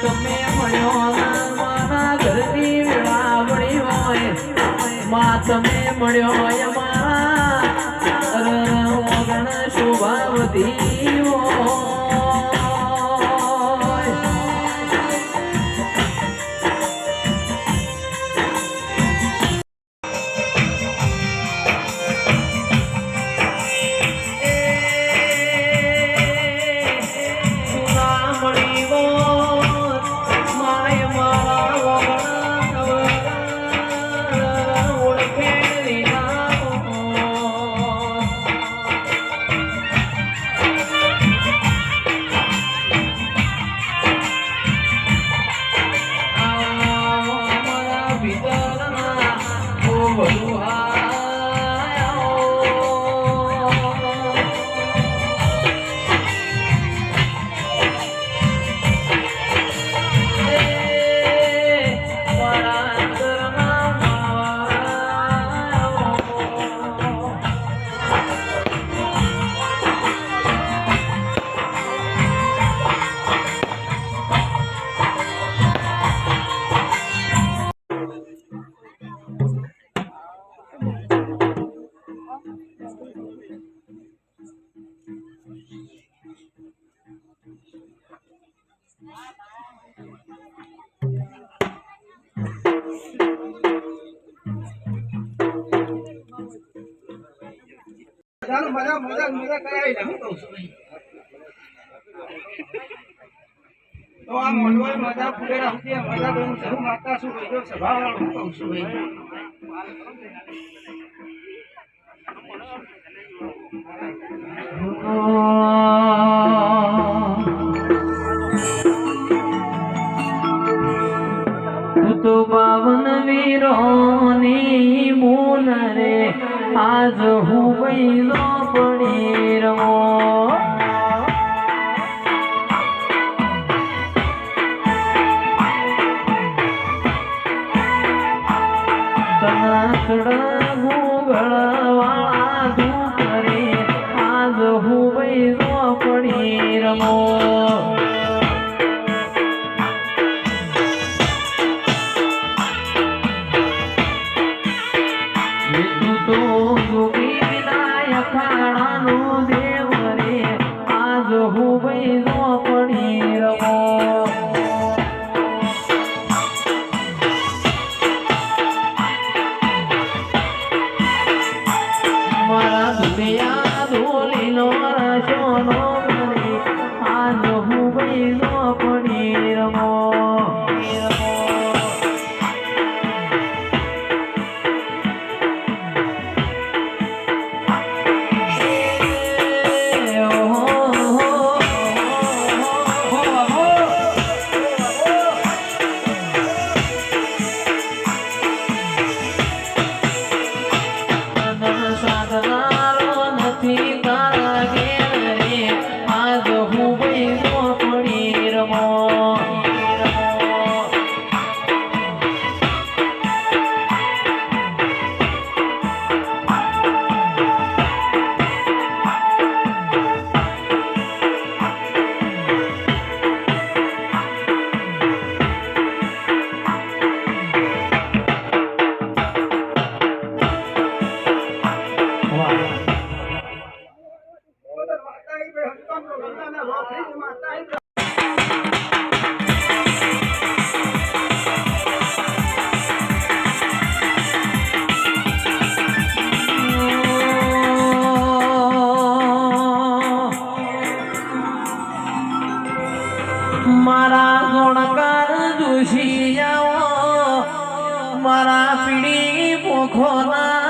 તમે મળ્યો મારા ઘરની વેળાવણી હોયમાં તમે મળ્યો અમારા. ગણ શોભાવતી. ચાલો મજા મજા મજા કરાવી. દે, હું કહું છું. તો આ મોઢવાય મજા ફૂલે રાખતી મજા તો હું જરૂર માગતા છું? ભાઈ જો સભાવાળો. હું કહું છું ભાઈ આજ હું બૈલો પડી રમો. તનાકડા ગુગળવાળા ધૂપ રે આજ હું બૈલો પડી રમો. મારા દુનિયા ધોલીનો રસોનો મને જાઓ મારા પીડી પોખોના